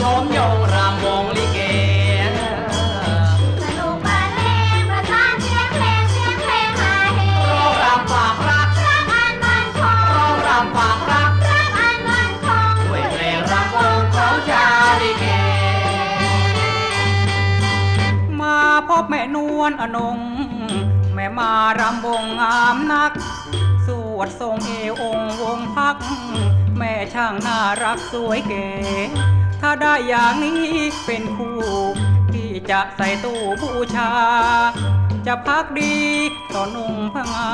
โยมโยรำวงลิเกสนุกบาเล่ประสานเสียงเพลงเสียงเพลงมาเฮร้อรำฝารักรักอันมันคงร้อรำฝารักรักอันมันคงด้วยเพลงรำวงขาลิเก มาพบแม่นวลอนง แม่มารำวงงามนัก วดทรงเอวองค์วงพัก แม่ช่างน่ารักสวยเก๋ ถ้าได้อย่างนี้เป็นคู่ที่จะใส่ตู้บูชา จะพักดีต่อนุ่งพงา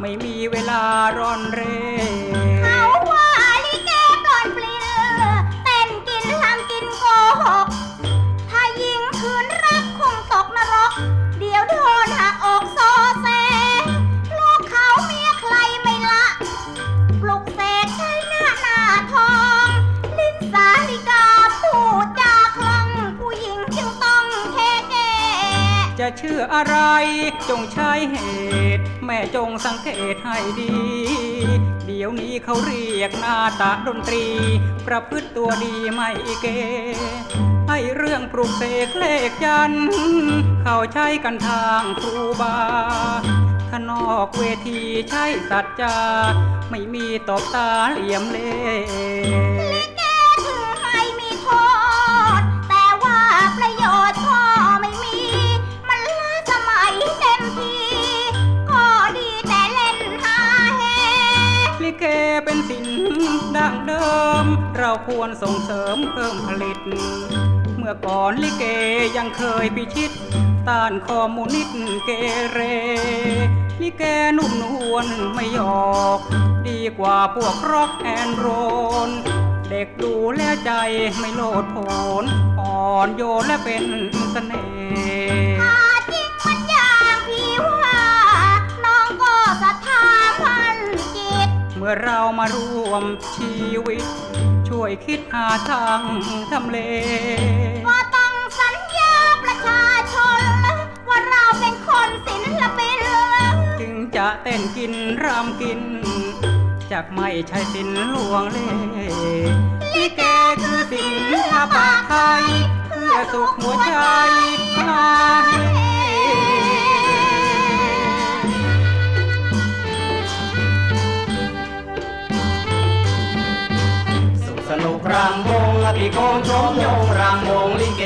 ไม่มีเวลาร่อนเร่เขาว่า ชื่ออะไร จงใช้เหตุ แม่จงสังเกตให้ดี เดี๋ยวนี้เขาเรียกหน้าตาดนตรี ประพฤติตัวดีไม่เกให้เรื่องปลุกเสกเลขยัน เขาใช้กันทางครูบาถ้านอกเวทีใช้สัจจา ไม่มีตบตาเหลี่ยมเล่ ดั้งเดิม เราควรส่งเสริมเพิ่มผลิต เมื่อก่อนลิเกยังเคยพิชิต ต้านคอมมูนิสต์เกเร ลิเกนุ่มนวลไม่หยอก ดีกว่าพวกร็อกแอนโรลเด็กดูแลใจไม่โลดโผนอ่อนโยนและเป็นเสน่ห์ อเรามารวมชีวิต ช่วยคิดหาทางทำเลก็ต้องสัญญาประชาชน ว่าเราเป็นคนศิลปินถึงจะเต้นกินรำกิน จากไม่ใช่สินลวงเล่ลิเกคือสินปะไทยเพื่อสุขหัวใจมาให้สุ นุกรำวงอภิโกงชมยงรำวงลิเก